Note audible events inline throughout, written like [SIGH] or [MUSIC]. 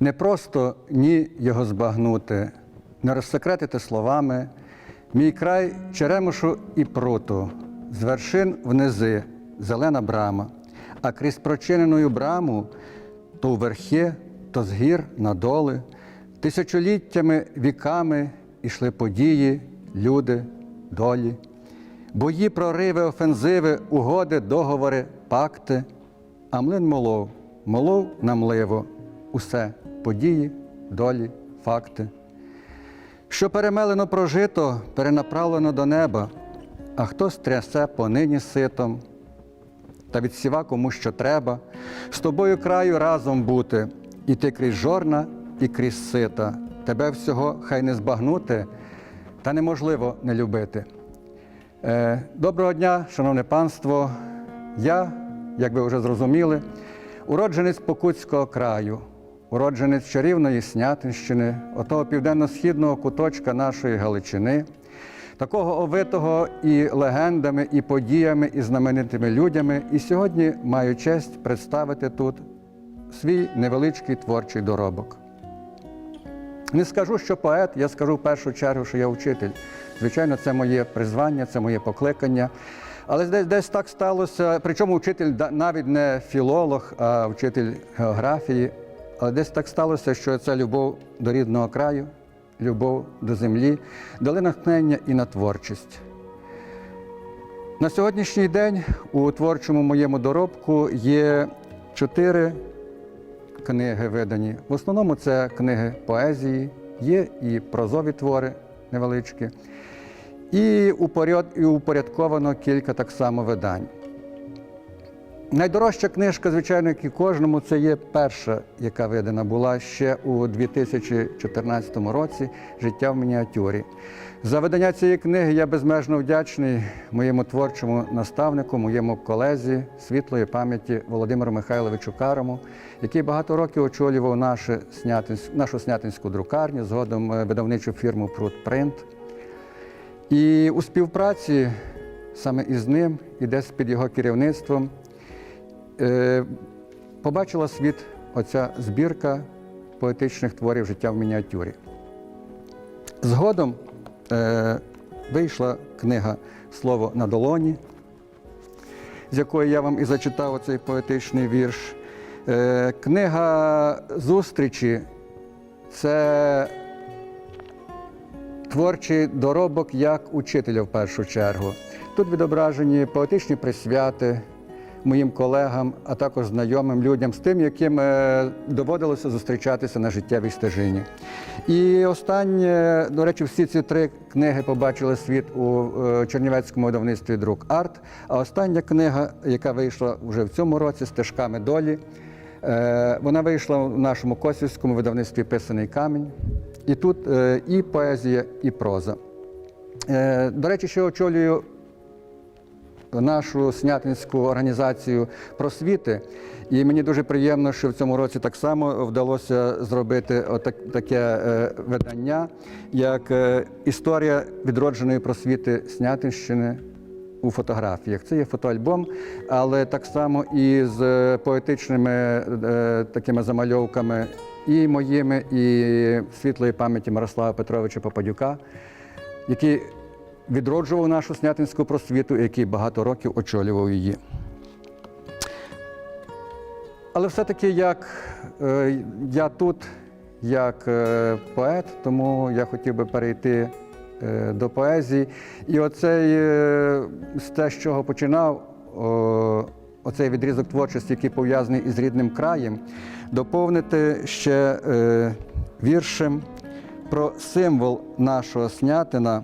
Не просто ні його збагнути, не розсекретити словами. Мій край черемошу і пруту, з вершин внизи зелена брама, а крізь прочиненою браму то вверхи, то з гір на доли, тисячоліттями, віками ішли події, люди, долі. Бої, прориви, офензиви, угоди, договори, пакти. А млин молов, молов на мливо, усе події, долі, факти. Що перемелено прожито, перенаправлено до неба, а хто стрясе понині ситом, та відсіва кому що треба, з тобою краю разом бути, і ти крізь жорна, і крізь сита. Тебе всього хай не збагнути, та неможливо не любити. Е, Доброго дня, шановне панство. Я, як ви вже зрозуміли, уродженець Покутського краю, уродженець чарівної Снятинщини, отого південно-східного куточка нашої Галичини, такого овитого і легендами, і подіями, і знаменитими людьми. І сьогодні маю честь представити тут свій невеличкий творчий доробок. Не скажу, що поет, я скажу в першу чергу, що я вчитель. Звичайно, це моє призвання, це моє покликання. Але десь, десь так сталося, причому вчитель навіть не філолог, а вчитель географії. Але десь так сталося, що ця любов до рідного краю, любов до землі дали натхнення і на творчість. На сьогоднішній день у творчому моєму доробку є чотири книги видані. В основному це книги поезії, є і прозові твори невеличкі, і упорядковано кілька так само видань. Найдорожча книжка, звичайно, як і кожному, це є перша, яка видана була ще у 2014 році Життя в мініатюрі. За видання цієї книги я безмежно вдячний моєму творчому наставнику, моєму колезі світлої пам'яті Володимиру Михайловичу Карому, який багато років очолював Снятинськ- нашу снятинську друкарню, згодом е, видавничу фірму Прут Принт. І у співпраці саме із ним і десь під його керівництвом побачила світ оця збірка поетичних творів життя в мініатюрі. Згодом е, вийшла книга Слово на долоні, з якої я вам і зачитав оцей поетичний вірш. Е, книга зустрічі це творчий доробок як учителя в першу чергу. Тут відображені поетичні присвяти моїм колегам, а також знайомим людям з тим, яким е, доводилося зустрічатися на життєвій стежині. І останнє, до речі, всі ці три книги побачили світ у е, Чернівецькому видавництві друк Арт. А остання книга, яка вийшла вже в цьому році стежками долі. Е, Вона вийшла в нашому косівському видавництві Писаний камінь. І тут і поезія, і проза. До речі, ще очолюю нашу снятинську організацію просвіти. І мені дуже приємно, що в цьому році так само вдалося зробити отак, таке е, видання, як е, історія відродженої просвіти Снятинщини у фотографіях. Це є фотоальбом, але так само і з е, поетичними е, такими замальовками і моїми, і світлої пам'яті Мирослава Петровича Попадюка, який відроджував нашу снятинську просвіту, який багато років очолював її. Але все-таки як е, я тут, як е, поет, тому я хотів би перейти е, до поезії. І оцей е, з те, з чого починав, о, оцей відрізок творчості, який пов'язаний із рідним краєм, доповнити ще е, віршем про символ нашого снятина.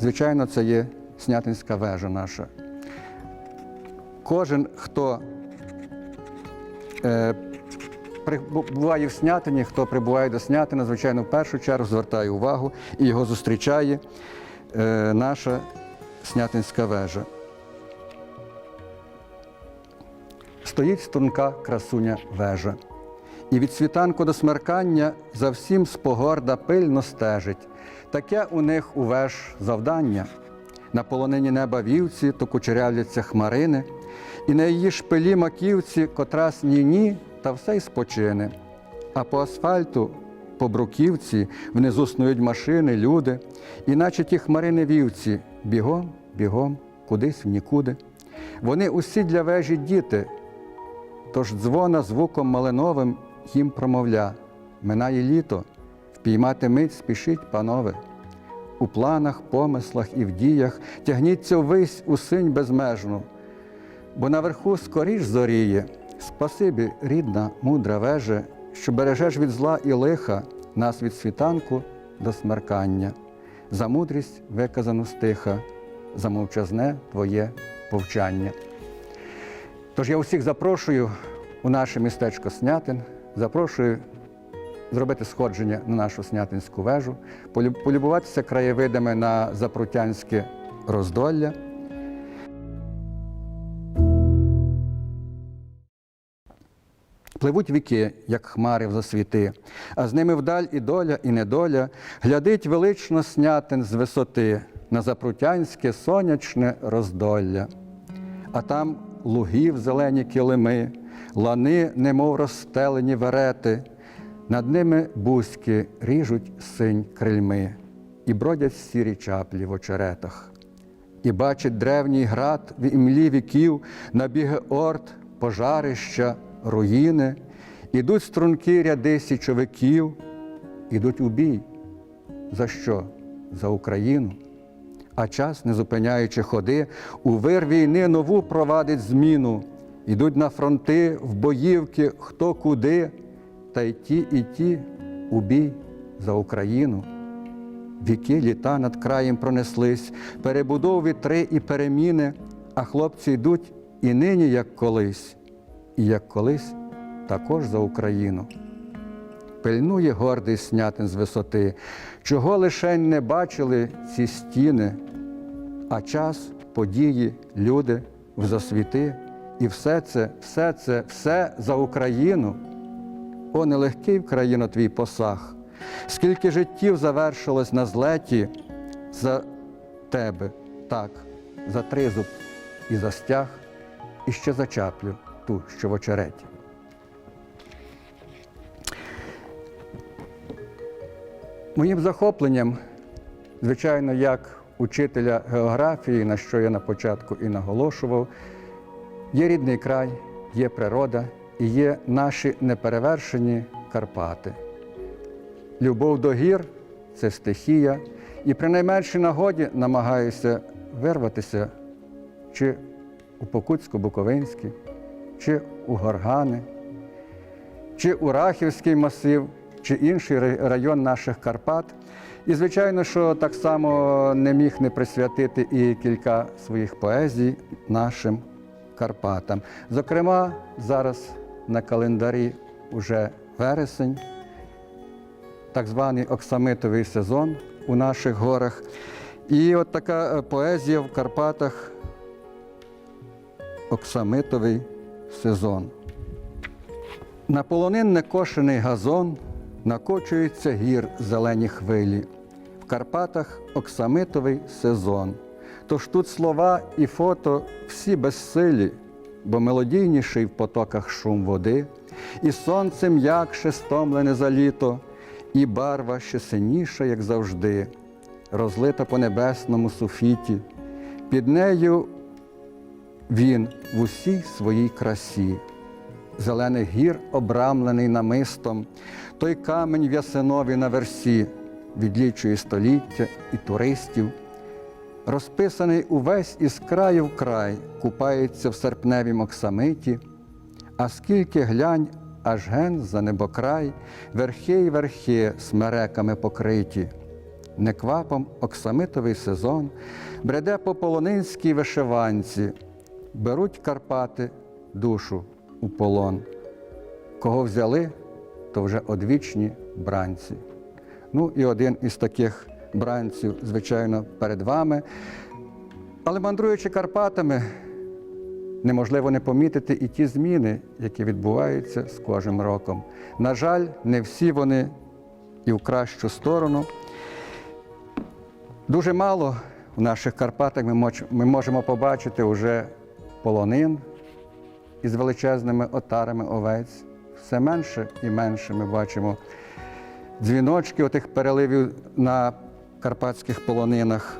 Звичайно, це є снятинська вежа наша. Кожен, хто е, прибуває в Снятині, хто прибуває до Снятина, звичайно, в першу чергу звертає увагу і його зустрічає е, наша Снятинська вежа. Стоїть струнка красуня вежа. І від світанку до смеркання за всім спогорда пильно стежить. Таке у них у веж завдання. На полонині неба вівці, то кучерявляться хмарини, і на її шпилі маківці котрась ні-ні, та все й спочине. а по асфальту, по бруківці, внизу снують машини, люди, і наче ті хмарини вівці, бігом, бігом, кудись в нікуди. Вони усі для вежі діти, тож дзвона звуком малиновим їм промовля. Минає літо, впіймати мить спішіть, панове. У планах, помислах і в діях тягніться ввись у синь безмежну, бо наверху скоріш зоріє, спасибі, рідна, мудра веже, що бережеш від зла і лиха нас від світанку до смеркання, за мудрість виказану стиха, за мовчазне твоє повчання. Тож я усіх запрошую у наше містечко Снятин, запрошую зробити сходження на нашу Снятинську вежу, полюбуватися краєвидами на Запрутянське роздолля. Пливуть віки, як хмари в засвіти, а з ними вдаль і доля, і недоля, глядить велично снятин з висоти на запрутянське сонячне роздолля. А там лугів зелені килими, лани, немов розстелені верети, над ними бузьки ріжуть синь крильми, і бродять сірі чаплі в очеретах. І бачить древній град в імлі віків, набіги орд, пожарища, руїни, ідуть струнки ряди січовиків, ідуть у бій. За що? За Україну. А час, не зупиняючи ходи, у вир війни нову провадить зміну. Ідуть на фронти, в боївки, хто куди, та й ті, і ті у бій за Україну. Віки літа над краєм пронеслись, перебудов вітри і переміни, а хлопці йдуть і нині, як колись, і як колись також за Україну. Пильнує гордий снятин з висоти, чого лишень не бачили ці стіни, а час, події, люди в засвіти, і все це, все це, все за Україну. О, нелегкий в країно твій посаг, скільки життів завершилось на злеті за тебе, так, за тризуб і за стяг, і ще за чаплю ту, що в очереті. Моїм захопленням, звичайно, як учителя географії, на що я на початку і наголошував, є рідний край, є природа є наші неперевершені Карпати. Любов до гір це стихія, і при найменшій нагоді намагаюся вирватися чи у Покутсько-Буковинський, чи у Горгани, чи у Рахівський масив, чи інший район наших Карпат. І, звичайно, що так само не міг не присвятити і кілька своїх поезій нашим Карпатам. Зокрема, зараз на календарі вже вересень, так званий оксамитовий сезон у наших горах. І от така е, поезія в Карпатах оксамитовий сезон. На полонин некошений газон накочується гір зелені хвилі. В Карпатах оксамитовий сезон. Тож тут слова і фото всі безсилі, бо мелодійніший в потоках шум води, і сонце м'якше стомлене за літо, і барва ще синіша, як завжди, розлита по небесному суфіті. Під нею він в усій своїй красі, зелених гір обрамлений намистом, той камень в Ясинові на версі відлічує століття і туристів. Розписаний увесь із краю в край, купається в серпневім оксамиті, а скільки глянь, аж ген за небокрай, верхи й верхи смереками покриті. Неквапом оксамитовий сезон бреде по полонинській вишиванці, беруть Карпати душу у полон. Кого взяли, то вже одвічні бранці. Ну і один із таких бранців, звичайно, перед вами. Але мандруючи Карпатами, неможливо не помітити і ті зміни, які відбуваються з кожним роком. На жаль, не всі вони і в кращу сторону. Дуже мало в наших Карпатах ми, можемо побачити вже полонин із величезними отарами овець, все менше і менше ми бачимо дзвіночки отих переливів на карпатських полонинах.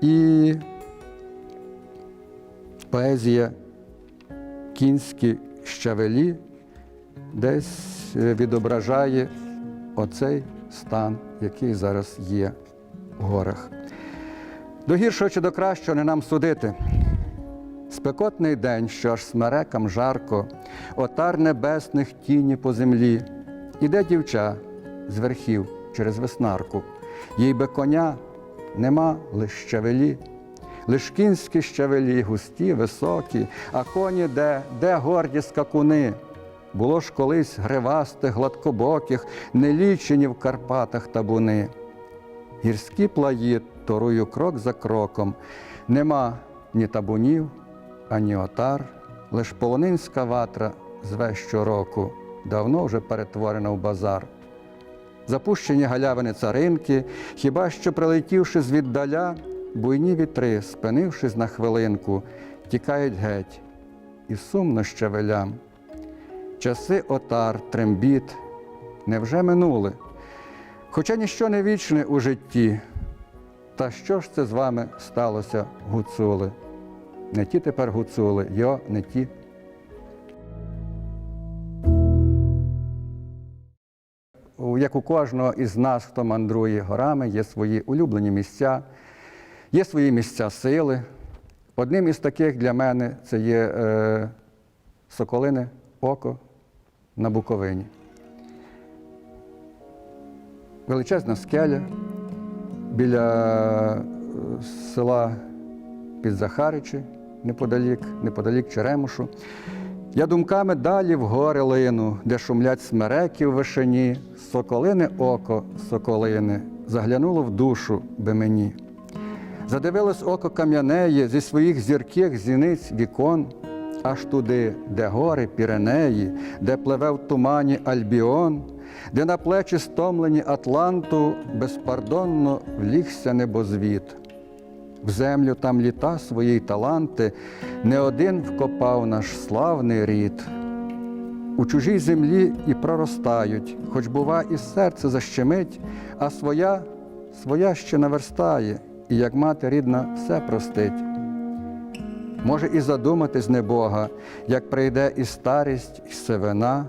І поезія кінські щавелі десь е, відображає оцей стан, який зараз є в горах. До гіршого чи до кращого не нам судити. Спекотний день, що аж смерекам жарко, отар небесних тіні по землі. Іде дівча з верхів через веснарку. Їй би коня нема лиш щавелі. Лиш кінські щавелі, густі, високі, а коні де, де горді скакуни. Було ж колись гривастих, гладкобоких, нелічені в Карпатах табуни. Гірські плаї торую крок за кроком. Нема ні табунів, ані отар, лиш полонинська ватра зве щороку, давно вже перетворена в базар. Запущені галявини царинки, хіба що прилетівши звіддаля, буйні вітри, спинившись на хвилинку, тікають геть, і сумно щавелям. Часи отар, трембіт невже минули? Хоча ніщо не вічне у житті. Та що ж це з вами сталося, гуцули? Не ті тепер гуцули, йо, не ті. Як у кожного із нас, хто мандрує горами, є свої улюблені місця, є свої місця сили. Одним із таких для мене це є е, Соколине Око на Буковині. Величезна скеля біля е, села Підзахаричі, неподалік, неподалік Черемушу. Я думками далі в гори лину, де шумлять смереки в вишині, соколине око, соколине, заглянуло в душу би мені. Задивилось око кам'янеє зі своїх зірких зіниць вікон, аж туди, де гори Піренеї, де пливе в тумані Альбіон, де на плечі стомлені Атланту безпардонно влігся небозвіт. В землю там літа свої таланти, не один вкопав наш славний рід. У чужій землі і проростають, хоч, бува, і серце защемить, а своя, своя ще наверстає, і як мати рідна все простить. Може і задуматись не Бога, як прийде і старість, і сивина,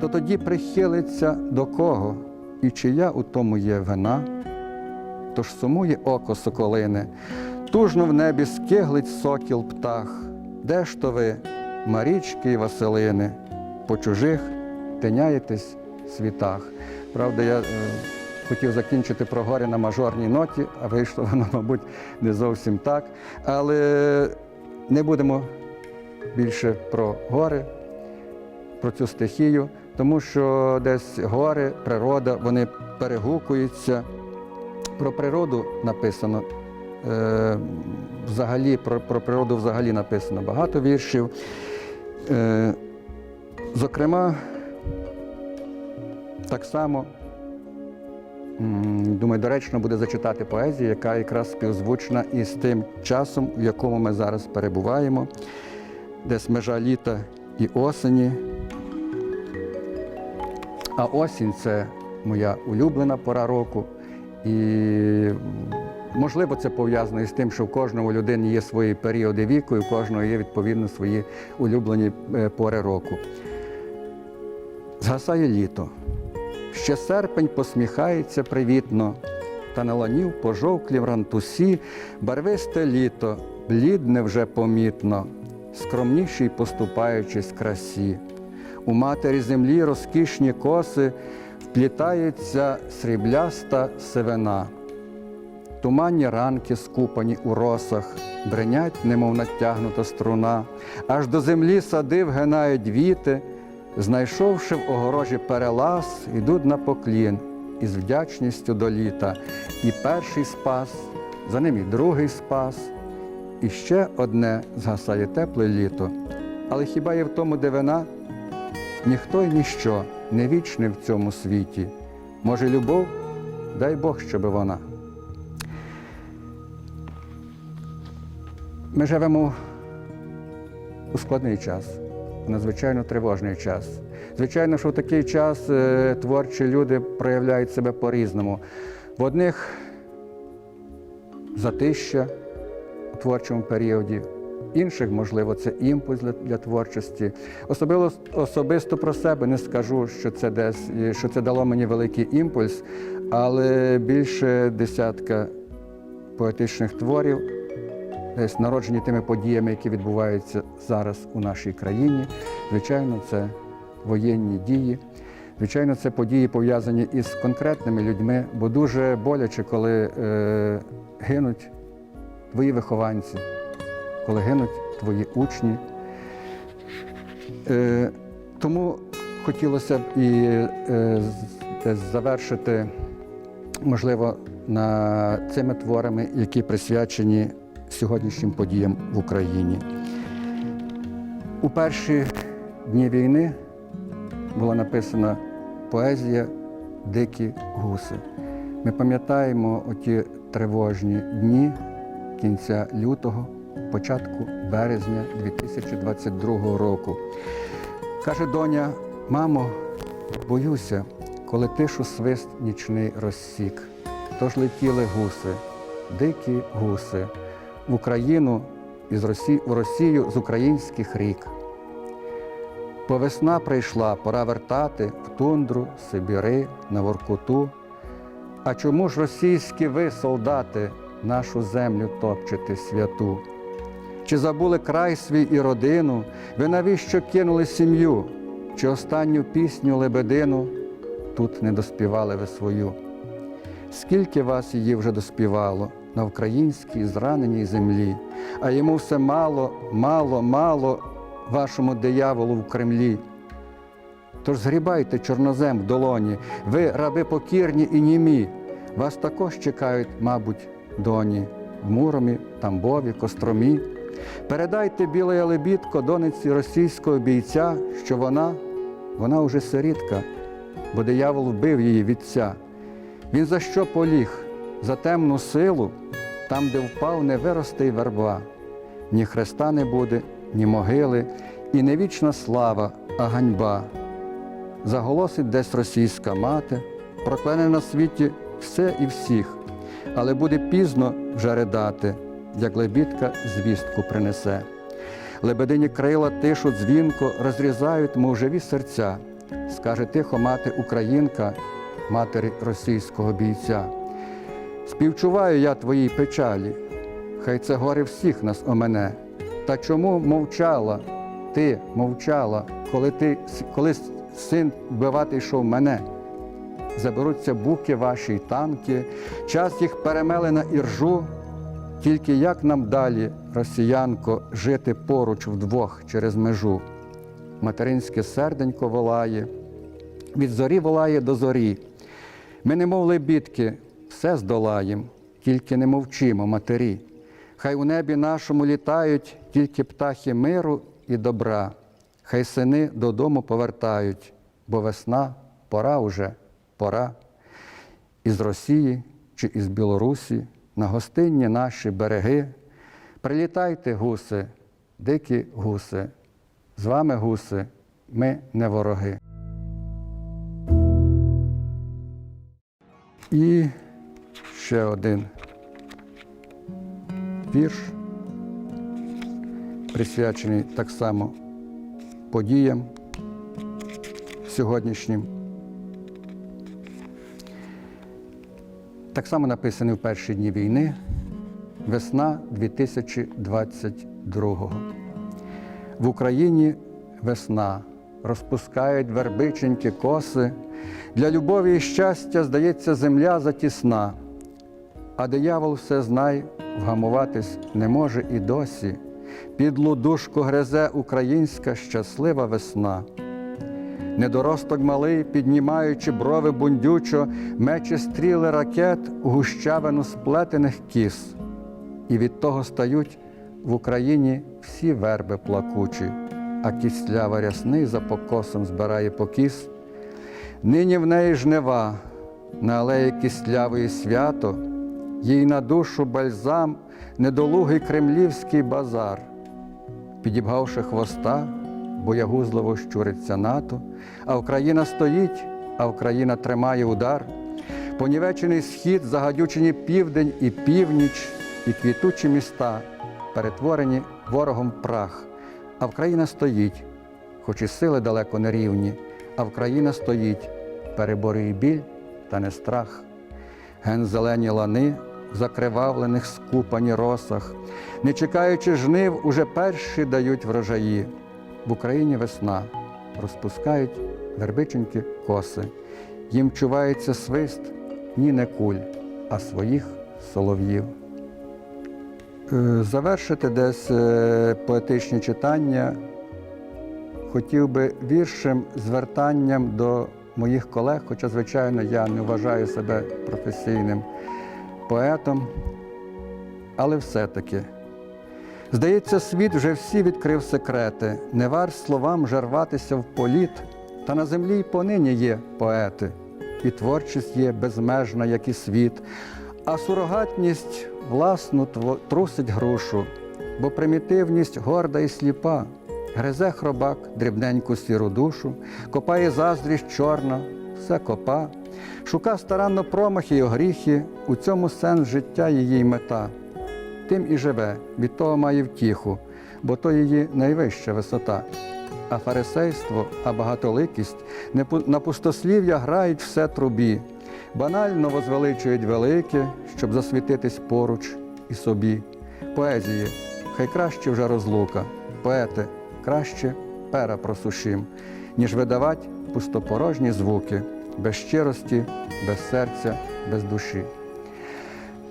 то тоді прихилиться до кого, і чия у тому є вина. Тож сумує око соколине, тужно в небі скиглить сокіл птах. Де ж то ви, Марічки і Василини, по чужих тиняєтесь світах. Правда, я е, хотів закінчити про гори на мажорній ноті, а вийшло воно, [LAUGHS] мабуть, не зовсім так. Але не будемо більше про гори, про цю стихію, тому що десь гори, природа, вони перегукуються. Про природу написано. е, Взагалі, про, про природу взагалі написано багато віршів. Е, Зокрема, так само, думаю, доречно буде зачитати поезію, яка якраз співзвучна із тим часом, в якому ми зараз перебуваємо, десь межа літа і осені. А осінь це моя улюблена пора року. І можливо, це пов'язано із тим, що в кожного людини є свої періоди віку, і в кожного є відповідно свої улюблені е, пори року. Згасає літо. Ще серпень посміхається привітно, та на ланів пожовклі в рантусі, барвисте літо, блідне вже помітно, скромніший поступаючись красі. У матері землі розкішні коси вплітається срібляста сивина. Туманні ранки, скупані у росах, бренять, немов натягнута струна, аж до землі сади вгинають віти, знайшовши в огорожі перелаз, йдуть на поклін із вдячністю до літа. І перший спас, за ним і другий спас, і ще одне згасає тепле літо. Але хіба є в тому дивина? Ніхто й ніщо не вічне в цьому світі. Може, любов, дай Бог, щоби вона. Ми живемо у складний час. у надзвичайно тривожний час. Звичайно, що в такий час е, творчі люди проявляють себе по-різному. В одних затища у творчому періоді, інших, можливо, це імпульс для, для творчості. Особливо, особисто про себе не скажу, що це десь, що це дало мені великий імпульс, але більше десятка поетичних творів, десь народжені тими подіями, які відбуваються зараз у нашій країні. Звичайно, це воєнні дії. Звичайно, це події пов'язані із конкретними людьми, бо дуже боляче, коли е, гинуть твої вихованці, коли гинуть твої учні. Е, тому хотілося б і е, завершити, можливо, на цими творами, які присвячені сьогоднішнім подіям в Україні. У перші дні війни була написана поезія Дикі гуси. Ми пам'ятаємо оті тривожні дні кінця лютого, початку березня 2022 року. Каже доня, мамо, боюся, коли тишу свист нічний розсік. Тож летіли гуси, дикі гуси, в Україну із Росії, в Росію з українських рік. Бо весна прийшла, пора вертати в тундру, Сибіри, на Воркуту. А чому ж російські ви, солдати, нашу землю топчете святу? Чи забули край свій і родину? Ви навіщо кинули сім'ю? Чи останню пісню лебедину тут не доспівали ви свою? Скільки вас її вже доспівало на українській зраненій землі, а йому все мало, мало, мало вашому дияволу в Кремлі. Тож згрібайте чорнозем в долоні, ви раби покірні і німі. Вас також чекають, мабуть, доні в Муромі, Тамбові, Костромі. Передайте біле лебідко дониці російського бійця, що вона, вона уже сирітка, бо диявол вбив її відця. Він за що поліг? За темну силу, там, де впав, не виросте й верба. Ні хреста не буде, ні могили, і не вічна слава, а ганьба. Заголосить десь російська мати, проклене на світі все і всіх, але буде пізно вже ридати, як лебідка звістку принесе. Лебедині крила тишу дзвінко розрізають, мов живі серця. Скаже тихо мати Українка, матері російського бійця. Співчуваю я твоїй печалі, хай це горе всіх нас омене. Та чому мовчала, ти мовчала, коли ти коли син вбивати йшов мене? Заберуться буки ваші танки, час їх перемели на іржу. Тільки як нам далі, росіянко, жити поруч вдвох через межу? Материнське серденько волає, від зорі волає до зорі. Ми, немов лебідки, все здолаєм, тільки не мовчимо, матері. Хай у небі нашому літають тільки птахи миру і добра. Хай сини додому повертають, бо весна пора уже, пора. Із Росії чи із Білорусі на гостинні наші береги. Прилітайте, гуси, дикі гуси. З вами, гуси, ми не вороги. І ще один вірш, присвячений так само подіям сьогоднішнім. Так само написаний в перші дні війни, весна 2022-го. В Україні весна, розпускають вербиченькі коси. Для любові і щастя, здається, земля затісна, а диявол все знай, вгамуватись не може і досі. Підлу душку гризе українська щаслива весна. Недоросток малий, піднімаючи брови бундючо, мече стріли ракет у гущавину сплетених кіс. І від того стають в Україні всі верби плакучі, а кістлява рясний за покосом збирає покіс. Нині в неї жнива, на алеї кістлявої свято, їй на душу бальзам, недолугий кремлівський базар. Підібгавши хвоста, боягузливо щуриться НАТО, а Україна стоїть, а Україна тримає удар. Понівечений схід, загадючені південь і північ, і квітучі міста, перетворені ворогом прах. А Україна стоїть, хоч і сили далеко не рівні, а Україна стоїть, переборює біль та не страх. Ген зелені лани в закривавлених скупані росах, не чекаючи жнив, уже перші дають врожаї. В Україні весна розпускають вербиченькі коси. Їм чувається свист ні не куль, а своїх солов'їв. Е, Завершити десь е, поетичні читання хотів би віршем звертанням до моїх колег, хоча, звичайно, я не вважаю себе професійним поетом, але все-таки. Здається, світ вже всі відкрив секрети, не вар словам вже рватися в політ, та на землі й понині є поети, і творчість є безмежна, як і світ, а сурогатність власну трусить грушу, бо примітивність горда і сліпа, гризе хробак дрібненьку сіру душу, копає заздрість чорна, все копа, шука старанно промахи й огріхи, у цьому сенс життя її мета. Тим і живе, від того має втіху, бо то її найвища висота. А фарисейство, а багатоликість на пустослів'я грають все трубі, банально возвеличують велике, щоб засвітитись поруч і собі. Поезії, хай краще вже розлука, поети, краще пера просушим, ніж видавать пустопорожні звуки, без щирості, без серця, без душі.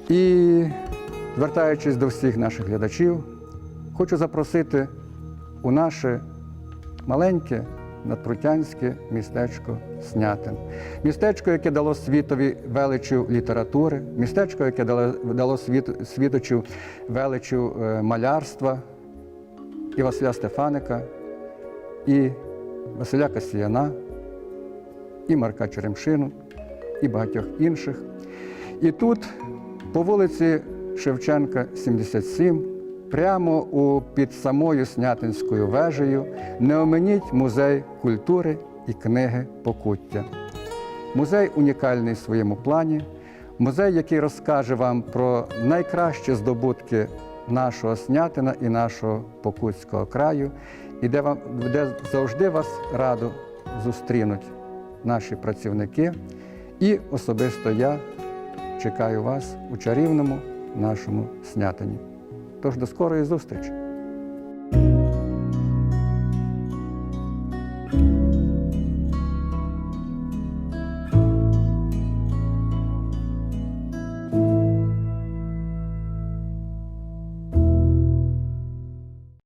І звертаючись до всіх наших глядачів, хочу запросити у наше маленьке надпрутянське містечко Снятин. Містечко, яке дало світові величу літератури, містечко, яке дало, світ, світочу величу е, малярства і Василя Стефаника, і Василя Касіяна, і Марка Черемшину, і багатьох інших. І тут, по вулиці Шевченка, 77, прямо у, під самою Снятинською вежею, не оминіть музей культури і книги Покуття. Музей унікальний в своєму плані, музей, який розкаже вам про найкращі здобутки нашого Снятина і нашого Покутського краю, і де, вам, де завжди вас радо зустрінуть наші працівники. І особисто я чекаю вас у чарівному нашому снятині. Тож до скорої зустрічі!